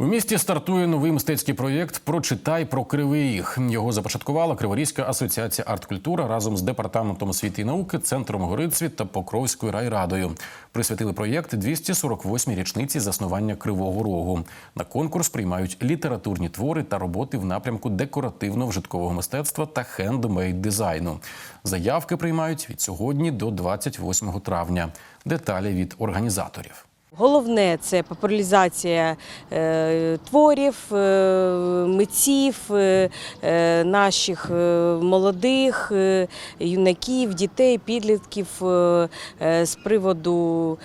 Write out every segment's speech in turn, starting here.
У місті стартує новий мистецький проєкт Прочитай про кривий. Його започаткувала Криворізька асоціація арткультура разом з департаментом освіти і науки, центром Горицвіт та Покровською райрадою. Присвятили проєкт 248-й річниці заснування Кривого Рогу. На конкурс приймають літературні твори та роботи в напрямку декоративно-вжиткового мистецтва та хендмейд дизайну. Заявки приймають від сьогодні до 28 травня. Деталі від організаторів. Головне це популяризація е, творів, е, митців, е, наших молодих, юнаків, дітей, підлітків з приводу,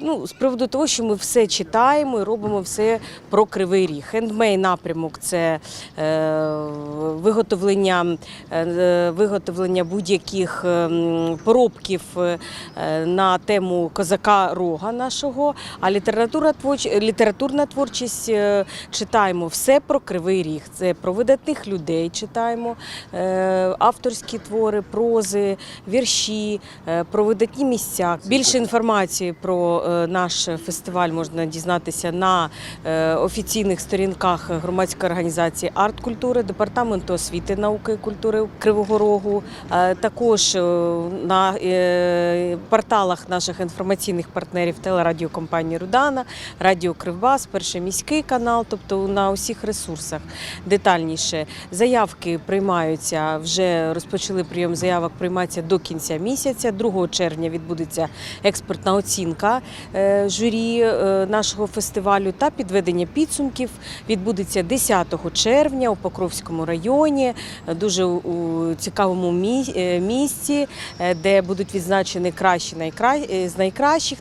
ну, з приводу того, що ми все читаємо і робимо все про кривий ріг. Хендмей напрямок це виготовлення, виготовлення будь-яких е, поробків на тему козака рога нашого. А література творч- літературна творчість е, читаємо все про кривий ріг. Це про видатних людей читаємо, е, авторські твори, прози, вірші, е, про видатні місця. Більше інформації про наш фестиваль можна дізнатися на офіційних сторінках громадської організації арт культури, департаменту освіти, науки і культури Кривого Рогу. Також на порталах наших інформаційних партнерів телерадіокомпанії Рудана, Радіо Кривбас, Перший міський канал, тобто на усіх ресурсах детальніше. Заявки приймаються, вже розпочали прийом заявок, приймаються до кінця місяця. 2 червня відбудеться експертна оцінка е, журі е, нашого фестивалю та підведення підсумків відбудеться 10 червня у Покровському районі, дуже у цікавому е, місці, де будуть відзначені кращі з найкращих.